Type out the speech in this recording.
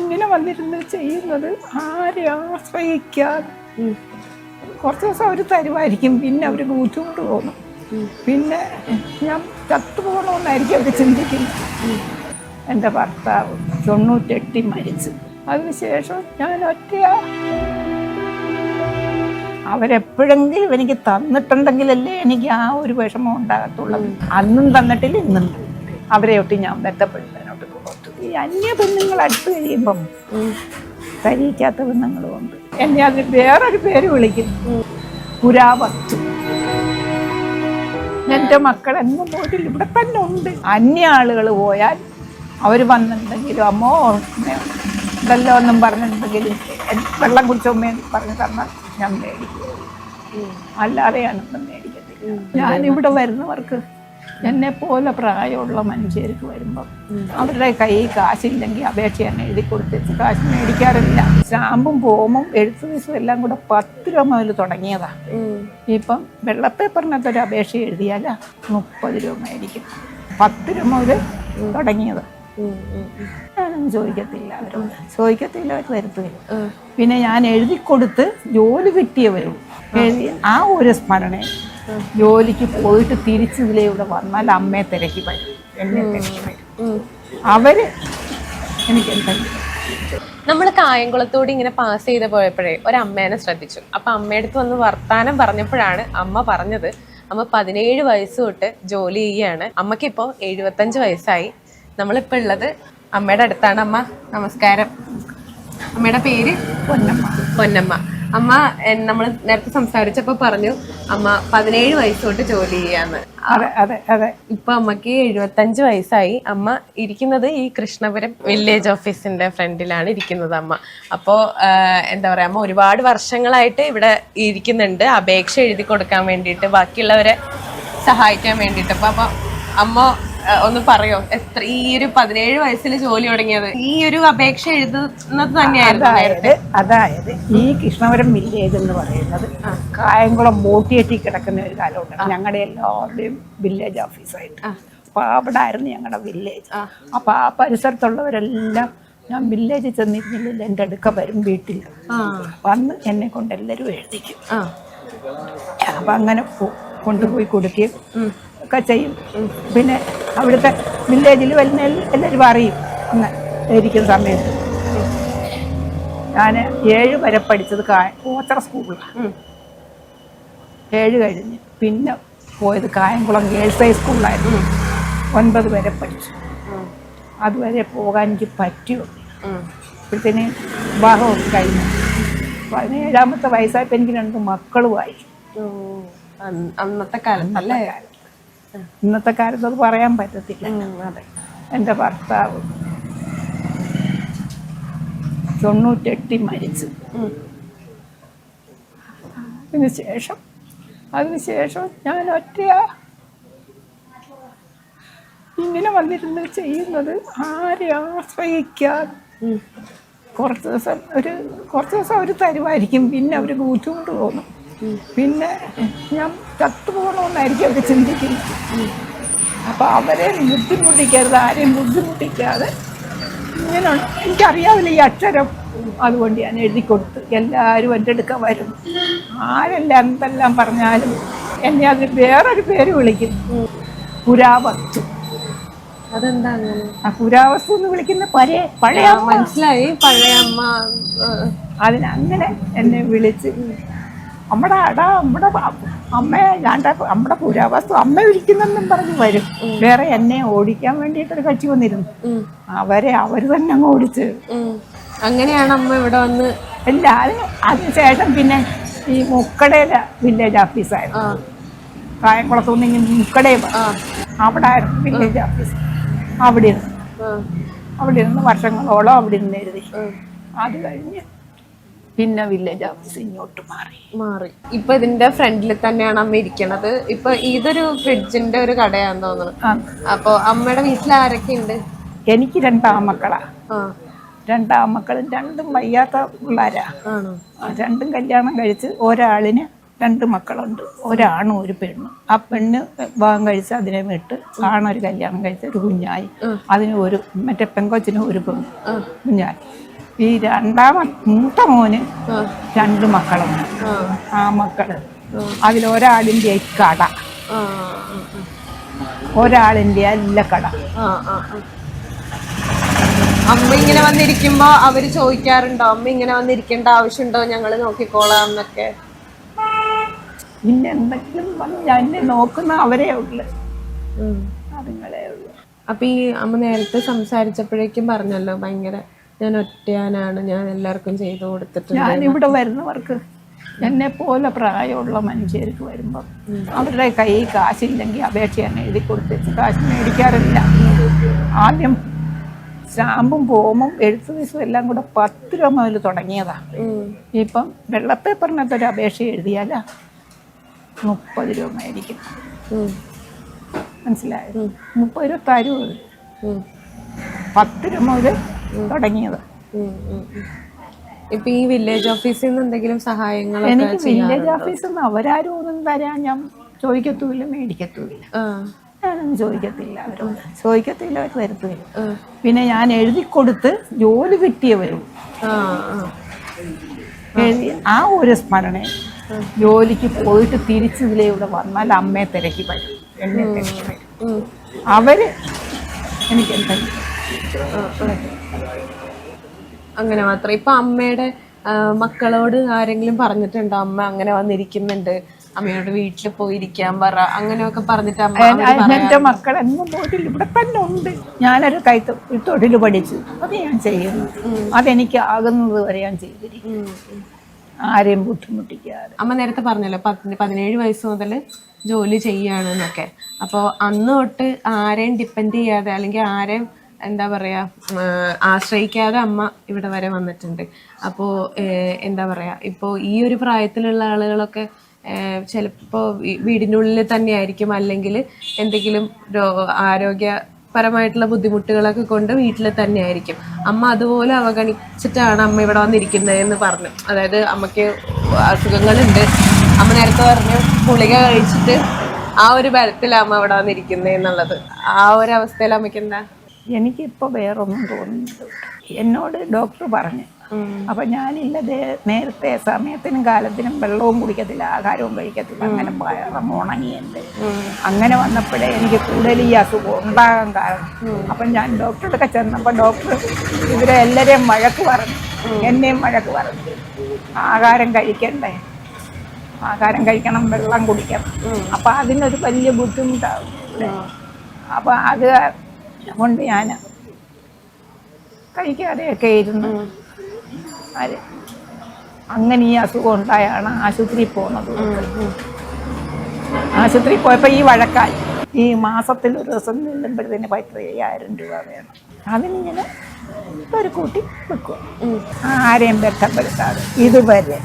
ഇങ്ങനെ വന്നിരുന്ന് ചെയ്യുന്നത് ആരെ ആശ്രയിക്കാതെ. കുറച്ച് ദിവസം അവർ തരുമായിരിക്കും പിന്നെ അവർ ബുദ്ധിമുട്ട് പോകുന്നു. പിന്നെ ഞാൻ ചത്തുപോകണമെന്നായിരിക്കും അവർ ചിന്തിക്കുന്നത്. എന്റെ ഭർത്താവ് തൊണ്ണൂറ്റെട്ടി മരിച്ചു. അതിനുശേഷം ഞാൻ ഒറ്റയാ. അവരെപ്പോഴെങ്കിലും എനിക്ക് തന്നിട്ടുണ്ടെങ്കിലല്ലേ എനിക്ക് ആ ഒരു വിഷമം ഉണ്ടാകത്തുള്ളൂ. അന്നും തന്നിട്ടില്ല ഇന്നും അവരെ ഒട്ടി ഞാൻ ബന്ധപ്പെടുത്താനോട്ട് പോകത്തു ഈ അന്യ പെണ്ണുങ്ങൾ അടുത്ത് കഴിയുമ്പം കഴിയിക്കാത്ത പെണ്ണുങ്ങളും ഉണ്ട് എന്നെ അത് വേറൊരു പേര് വിളിക്കും പുരാവസ്തു. എന്റെ മക്കൾ എങ്ങും പോയിട്ടില്ല ഇവിടെ തന്നെ ഉണ്ട്. അന്യ ആളുകൾ പോയാൽ അവർ വന്നിട്ടുണ്ടെങ്കിലും അമ്മോ ഇതല്ലോ എന്നും പറഞ്ഞിട്ടുണ്ടെങ്കിലും വെള്ളം കുടിച്ചോമ്മയെന്ന് പറഞ്ഞു തന്നാൽ ഞാൻ മേടിക്കും. അല്ലാതെയാണ് ഇപ്പം മേടിക്കത്തില്ല. ഞാനിവിടെ വരുന്നവർക്ക് എന്നെ പോലെ പ്രായമുള്ള മനുഷ്യർക്ക് വരുമ്പം അവരുടെ കൈ കാശില്ലെങ്കിൽ അപേക്ഷ ഞാൻ എഴുതി കൊടുത്തിട്ട് കാശ് മേടിക്കാറില്ല. സ്റ്റാമ്പും ഫോമും എഴുത്ത് ദിവസവും എല്ലാം കൂടെ പത്ത് രൂപ മുതൽ തുടങ്ങിയതാണ് ഇപ്പം വെള്ളപ്പേപ്പറിനകത്ത് ഒരു അപേക്ഷ എഴുതിയാൽ മുപ്പത് രൂപ മേടിക്കും. പത്ത് രൂപ മുതൽ തുടങ്ങിയത്. ഞാനൊന്നും ചോദിക്കത്തില്ല അവരോട്. ചോദിക്കത്തില്ല അവർ തരത്തില്ല പിന്നെ ഞാൻ എഴുതി കൊടുത്ത് ജോലി കിട്ടിയവരും എഴുതി ആ ഒരു സ്മരണ ജോലിക്ക് പോയിട്ട് തിരിച്ച് ഇതിലെ ഇവിടെ വന്നാൽ അമ്മയെ തിരക്കി വരും എന്നെ തിരക്കി വരും അവർ എനിക്ക് എന്താ നമ്മൾ കായംകുളത്തോട് ഇങ്ങനെ പാസ് ചെയ്ത് പോയപ്പോഴേ ഒരമ്മേനെ ശ്രദ്ധിച്ചു. അപ്പൊ അമ്മയുടെ അടുത്ത് വന്ന് വർത്താനം പറഞ്ഞപ്പോഴാണ് അമ്മ പറഞ്ഞത് അമ്മ പതിനേഴ് വയസ്സ് തൊട്ട് ജോലി ചെയ്യാണ് അമ്മക്കിപ്പോ എഴുപത്തഞ്ച് വയസ്സായി. നമ്മളിപ്പോ ഉള്ളത് അമ്മയുടെ അടുത്താണ് അമ്മ. നമസ്കാരം. അമ്മയുടെ പേര് പൊന്നമ്മ. പൊന്നമ്മ. അമ്മ നമ്മൾ നേരത്തെ സംസാരിച്ചപ്പോ പറഞ്ഞു അമ്മ പതിനേഴ് വയസ്സ് തൊട്ട് ജോലി ചെയ്യാന്ന്. അതെ അതെ ഇപ്പൊ അമ്മയ്ക്ക് എഴുപത്തഞ്ച് വയസ്സായി. അമ്മ ഇരിക്കുന്നത് ഈ കൃഷ്ണപുരം വില്ലേജ് ഓഫീസിന്റെ ഫ്രണ്ടിലാണ് ഇരിക്കുന്നത് അമ്മ. അപ്പോ എന്താ പറയാ അമ്മ ഒരുപാട് വർഷങ്ങളായിട്ട് ഇവിടെ ഇരിക്കുന്നുണ്ട്. അപേക്ഷ എഴുതി കൊടുക്കാൻ വേണ്ടിയിട്ട് ബാക്കിയുള്ളവരെ സഹായിക്കാൻ വേണ്ടിയിട്ട്. അപ്പൊ അപ്പൊ അമ്മ ഒന്ന് പറയോ? എത്ര ഈ ഒരു പതിനേഴ് വയസ്സിൽ ജോലി തുടങ്ങിയത്. ഈ ഒരു അപേക്ഷ എഴുതുന്നത് തന്നെയായിരുന്നു അതായത് അതായത് ഈ കൃഷ്ണപുരം വില്ലേജ് എന്ന് പറയുന്നത് കായംകുളം ബോട്ടിയേറ്റി കിടക്കുന്ന ഒരു കാലമുണ്ട്. ഞങ്ങളുടെ എല്ലാവരുടെയും വില്ലേജ് ഓഫീസായിട്ട് അപ്പൊ അവിടെ ആയിരുന്നു ഞങ്ങളുടെ വില്ലേജ് അപ്പൊ ആ പരിസരത്തുള്ളവരെല്ലാം ഞാൻ വില്ലേജിൽ ചെന്നിരുന്നില്ല. എന്റെ അടുക്ക വരും വീട്ടിൽ. വന്ന് എന്നെ കൊണ്ട് എല്ലാവരും എഴുതിക്കും. അപ്പം അങ്ങനെ കൊണ്ടുപോയി കൊടുക്കുകയും ഒക്കെ ചെയ്യും. പിന്നെ അവിടുത്തെ വില്ലേജിൽ വരുന്ന എല്ല- എല്ലാവരും അറിയും. അന്ന് ഇരിക്കുന്ന സമയത്ത്. ഞാൻ ഏഴ് വരെ പഠിച്ചത് കാ ഓച്ചറ സ്കൂളിലാണ് ഏഴ് കഴിഞ്ഞ് പിന്നെ പോയത് കായംകുളം ഗേൾസ് ഹൈസ്കൂളിലായിരുന്നു ഒൻപത് വരെ പഠിച്ചു. അതുവരെ പോകാൻ എനിക്ക് പറ്റുമോ. അപ്പോഴത്തേന് വിവാഹമൊക്കെ കഴിഞ്ഞു. പതിനേഴാമത്തെ വയസ്സായപ്പോൾ എനിക്ക് രണ്ട് മക്കളുമായി. അന്നത്തെ കാലം അന്നത്തെ കാലത്ത്. അല്ലേ ഇന്നത്തെ കാലത്ത് അത് പറയാൻ പറ്റത്തില്ല. അതെ. എന്റെ ഭർത്താവ് തൊണ്ണൂറ്റെട്ടി മരിച്ചു. അതിന് ശേഷം അതിന് ശേഷം ഞാൻ ഒറ്റയാ. ഇങ്ങനെ വന്നിരുന്ന് ചെയ്യുന്നത് ആരെ ആശ്രയിക്കാതെ കുറച്ച് ദിവസം ഒരു കുറച്ച് ദിവസം അവർ തരുമായിരിക്കും പിന്നെ അവർ ബുദ്ധിമുട്ട് തോന്നും. പിന്നെ ഞാൻ ചത്തുപോകണമെന്നായിരിക്കും അവർ ചിന്തിക്കുന്നത് അപ്പോൾ അവരെ ബുദ്ധിമുട്ടിക്കരുത് ആരെയും ബുദ്ധിമുട്ടിക്കാതെ ഇങ്ങനെ എനിക്കറിയാവില്ല ഈ അക്ഷരം അതുകൊണ്ട് ഞാൻ എഴുതി കൊടുത്ത് എല്ലാവരും എന്റെ അടുക്ക വരും. ആരെല്ലാം എന്തെല്ലാം പറഞ്ഞാലും എന്നെ അതിന് വേറൊരു പേര് വിളിക്കും. പുരാവസ്തു. അതെന്താ ആ പുരാവസ്തു എന്ന് വിളിക്കുന്ന പഴയ പഴയ മനസ്സിലായി പഴയ അമ്മ അതിനങ്ങനെ എന്നെ വിളിച്ച് നമ്മുടെ അടാ നമ്മുടെ അമ്മയെ ഞാൻ നമ്മുടെ പുരാവസ്തു അമ്മ വിളിക്കുന്നെന്നും പറഞ്ഞു വരും. വേറെ എന്നെ ഓടിക്കാൻ വേണ്ടിയിട്ടൊരു കക്ഷി വന്നിരുന്നു. അവരെ അവർ തന്നെ അങ്ങ് ഓടിച്ച്. അങ്ങനെയാണ് അമ്മ ഇവിടെ വന്ന് ഇല്ല അതിന് അതിനുശേഷം പിന്നെ ഈ മുക്കടയിലെ വില്ലേജ് ഓഫീസായിരുന്നു കായംകുളത്തുനിന്ന് ഇങ്ങനെ മുക്കടയിൽ അവിടെ ആയിരുന്നു വില്ലേജ് ഓഫീസ് അവിടെ ഇരുന്ന് അവിടെ ഇരുന്ന് വർഷങ്ങളോളം അവിടെ ഇരുന്ന് എഴുതി അത് കഴിഞ്ഞ് പിന്നെ വില്ലേജ് ഓഫീസ് ഇങ്ങോട്ട് മാറി. മാറി. ഇപ്പൊ ഇതിന്റെ ഫ്രണ്ടിൽ തന്നെയാണ് അമ്മ ഇരിക്കണത്. ഇപ്പൊ ഇതൊരു ഫ്രിഡ്ജിന്റെ ഒരു കടയാന്ന് തോന്നുന്നു. അപ്പൊ അമ്മയുടെ വീട്ടിൽ ആരൊക്കെ ഉണ്ട്? എനിക്ക് രണ്ടാമക്കളാ രണ്ടാമക്കളും രണ്ടും വയ്യാത്ത പിള്ളേരാ. രണ്ടും കല്യാണം കഴിച്ച് ഒരാളിന് രണ്ട് മക്കളുണ്ട്. ഒരാണും ഒരു പെണ്ണും. ആ പെണ്ണ് വിവാഹം കഴിച്ച് അതിനെ വിട്ട് ആണൊരു കല്യാണം കഴിച്ച് ഒരു കുഞ്ഞായി. അതിന് ഒരു മറ്റേ പെങ്കൊച്ചിന് ഒരു പെണ്ണ് കുഞ്ഞായി. ഈ രണ്ടാമത്തെ മൂത്ത മോന് രണ്ട് മക്കളുണ്ട് ആ. മക്കൾ. അതിലൊരാളിന്റെ കട. ഒരാളിന്റെ ഒരാളിന്റെ അല്ല കട. അമ്മ ഇങ്ങനെ വന്നിരിക്കുമ്പോ അവർ ചോദിക്കാറുണ്ടോ? അമ്മ ഇങ്ങനെ വന്നിരിക്കേണ്ട ആവശ്യമുണ്ടോ? ഞങ്ങൾ നോക്കിക്കോളാം എന്നൊക്കെ. പിന്നെ എന്തെങ്കിലും ഞാൻ നോക്കുന്ന അവരേ ഉള്ളു. അതുങ്ങളേ ഉള്ളു. അപ്പൊ ഈ അമ്മ നേരത്തെ സംസാരിച്ചപ്പോഴേക്കും പറഞ്ഞല്ലോ ഭയങ്കര ഞാൻ ഒറ്റയാനാണ് ഞാൻ എല്ലാവർക്കും ചെയ്തു കൊടുത്തിട്ടുണ്ട്. ഞാൻ ഇവിടെ വരുന്നവർക്ക് എന്നെ പോലെ പ്രായമുള്ള മനുഷ്യർക്ക് വരുമ്പോൾ അവരുടെ കൈ കാശില്ലെങ്കിൽ അപേക്ഷ ഞാൻ എഴുതി കൊടുത്ത് കാശ് മേടിക്കാറില്ല. ആദ്യം സ്റ്റാമ്പും ഫോമും എഴുത്ത് ദിവസവും എല്ലാം കൂടെ പത്ത് രൂപ മുതൽ തുടങ്ങിയതാണ്. ഇപ്പം വെള്ളപ്പേപ്പറിനകത്ത് ഒരു അപേക്ഷ എഴുതിയാൽ മുപ്പത് രൂപ മേടിക്കും. മനസ്സിലായോ? മുപ്പത് രൂപ തരുമത്. പത്ത് രൂപ മുതൽ തുടങ്ങിയത്. ഇപ്പൊ ഈ വില്ലേജ് ഓഫീസിൽ നിന്ന് എന്തെങ്കിലും സഹായങ്ങൾ എനിക്ക് വില്ലേജ് ഓഫീസിൽ നിന്ന് അവരാരും ഒന്നും തരാൻ ഞാൻ ചോദിക്കത്തുമില്ല മേടിക്കത്തുമില്ല. ആ. ഞാനൊന്നും ചോദിക്കത്തില്ല അവരോട്. ചോദിക്കത്തില്ല അവർ തരത്തുമില്ല പിന്നെ ഞാൻ എഴുതി കൊടുത്ത് ജോലി കിട്ടിയവരും. ആ ആ. എഴുതി ആ ഒരു സ്മരണ ജോലിക്ക് പോയിട്ട് തിരിച്ചതിലേ ഇവിടെ വന്നാൽ അമ്മയെ തിരക്കി വരും എന്നെ തിരക്കി വരും. അവർ എനിക്ക് എന്തെങ്കിലും അങ്ങനെ മാത്രം. ഇപ്പൊ അമ്മയുടെ മക്കളോട് ആരെങ്കിലും പറഞ്ഞിട്ടുണ്ടോ? അമ്മ അങ്ങനെ വന്നിരിക്കുന്നുണ്ട്. അമ്മയോട് വീട്ടിൽ പോയിരിക്കാൻ പറ. അങ്ങനെയൊക്കെ പറഞ്ഞിട്ട് അമ്മ എന്റെ മക്കൾ എന്നും പോയിട്ടില്ല ഇവിടെ തന്നെ ഉണ്ട്. ഞാനൊരു കൈ തൊഴിൽ പഠിച്ചു. അത് ഞാൻ ചെയ്യുന്നു. അതെനിക്ക് ആകുന്നത് വരെ ഞാൻ ചെയ്തിരിക്കും. ആരെയും ബുദ്ധിമുട്ടിക്കാതെ. അമ്മ നേരത്തെ പറഞ്ഞല്ലോ പതിനേഴ് വയസ്സ് മുതൽ ജോലി ചെയ്യാണെന്നൊക്കെ അപ്പോൾ അന്ന് തൊട്ട് ആരെയും ഡിപ്പെൻഡ് ചെയ്യാതെ അല്ലെങ്കിൽ ആരെയും എന്താ പറയുക ആശ്രയിക്കാതെ അമ്മ ഇവിടെ വരെ വന്നിട്ടുണ്ട്. അപ്പോൾ എന്താ പറയുക ഇപ്പോൾ ഈ ഒരു പ്രായത്തിലുള്ള ആളുകളൊക്കെ ചിലപ്പോൾ വീടിനുള്ളിൽ തന്നെ ആയിരിക്കും അല്ലെങ്കിൽ എന്തെങ്കിലും ആരോഗ്യപരമായിട്ടുള്ള ബുദ്ധിമുട്ടുകളൊക്കെ കൊണ്ട് വീട്ടിൽ തന്നെ ആയിരിക്കും അമ്മ അതുപോലെ അവഗണിച്ചിട്ടാണ് അമ്മ ഇവിടെ വന്നിരിക്കുന്നതെന്ന് പറഞ്ഞു. അതായത് അമ്മയ്ക്ക് അസുഖങ്ങളുണ്ട്. അമ്മ നേരത്തെ പറഞ്ഞു ഗുളിക കഴിച്ചിട്ട് ആ ഒരു ബലത്തിലാണ് അമ്മ ഇവിടെ വന്നിരിക്കുന്നത് എന്നുള്ളത് ആ ഒരു അവസ്ഥയിൽ അമ്മയ്ക്ക് എന്താ എനിക്കിപ്പോൾ വേറൊന്നും തോന്നുന്നില്ല. എന്നോട് ഡോക്ടർ പറഞ്ഞു. അപ്പം ഞാനില്ല നേരത്തെ സമയത്തിനും കാലത്തിനും വെള്ളവും കുടിക്കത്തില്ല ആഹാരവും കഴിക്കത്തില്ല അങ്ങനെ വയറും ഉണങ്ങിയുണ്ട്. അങ്ങനെ വന്നപ്പോഴേ എനിക്ക് കൂടുതൽ ഈ അസുഖം ഉണ്ടാകാൻ കാരണം. അപ്പം ഞാൻ ഡോക്ടറൊക്കെ ചെന്നപ്പോൾ ഡോക്ടർ ഇവരെ എല്ലാവരെയും വഴക്ക് പറഞ്ഞു. എന്നെയും വഴക്ക് പറഞ്ഞു. ആഹാരം കഴിക്കണ്ടേ? ആഹാരം കഴിക്കണം വെള്ളം കുടിക്കണം. അപ്പം അതിനൊരു വലിയ ബുദ്ധിമുട്ടാവും. അപ്പം അത് കൊണ്ട് ഞാൻ കഴിക്കാതെയൊക്കെ ഇരുന്ന് അത് അങ്ങനെ ഈ അസുഖം ഉണ്ടായാണ് ആശുപത്രിയിൽ പോകുന്നത്. ആശുപത്രിയിൽ പോയപ്പോൾ ഈ വഴക്കായി. ഈ മാസത്തിൽ ഒരു ദിവസം ചെല്ലുമ്പോഴത്തേന് പത്തയ്യായിരം രൂപ വേണം. അതിനിങ്ങനെ ഒരു കൂട്ടി വെക്കുക. ആരെയും ബന്ധപ്പെടുത്താതെ ഇതുവരെ